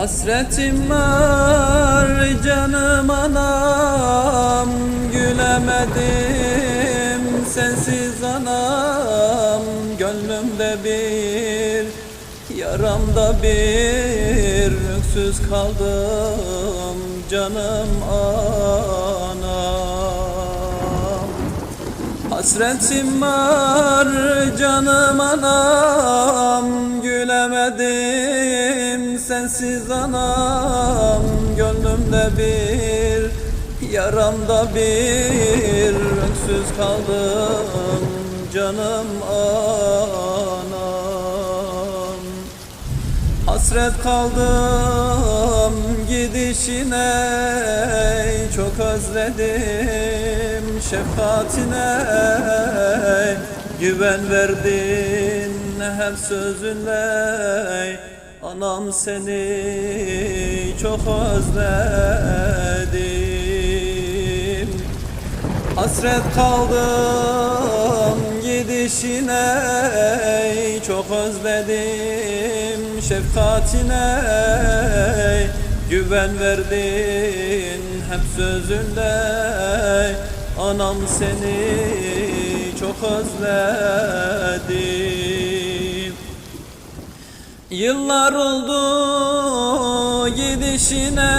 Hasretim var canım anam. Gülemedim sensiz anam. Gönlümde bir yaramda bir Öksüz kaldım canım anam. Hasretim var canım anam sensiz anam Gönlümde bir yaramda bir. Öksüz kaldım canım anam. Hasret kaldım gidişine Çok özledim şefkatine. Güven verdin hep sözünle Anam seni çok özledim. Hasret kaldım gidişine Çok özledim şefkatine. Güven verdin hep sözünde Anam seni çok özledim Yıllar oldu gidişine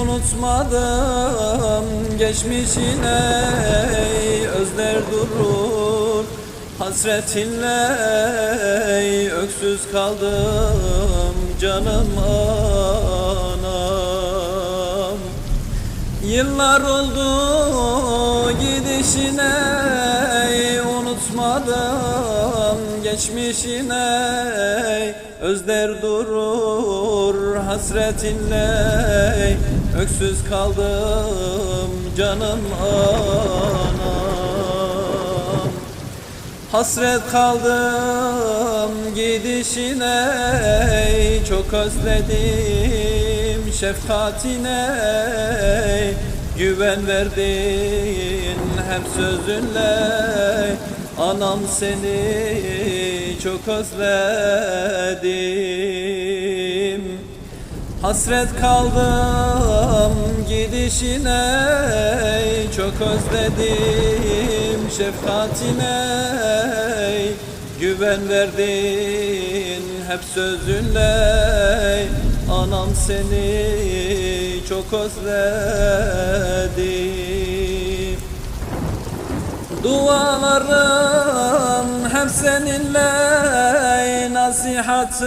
unutmadım geçmişine. Özler durur hasretinle öksüz kaldım canım anam. Yıllar oldu gidişine geçmişine özler durur hasretinle öksüz kaldım canım anam. Hasret kaldım gidişine çok özledim şefkatine Güven verdin hep sözünle Anam seni çok özledim. Hasret kaldım gidişine Çok özledim şefkatine. Güven verdin hep sözünle Anam seni çok özledim. Dualarım seninle Nasihatım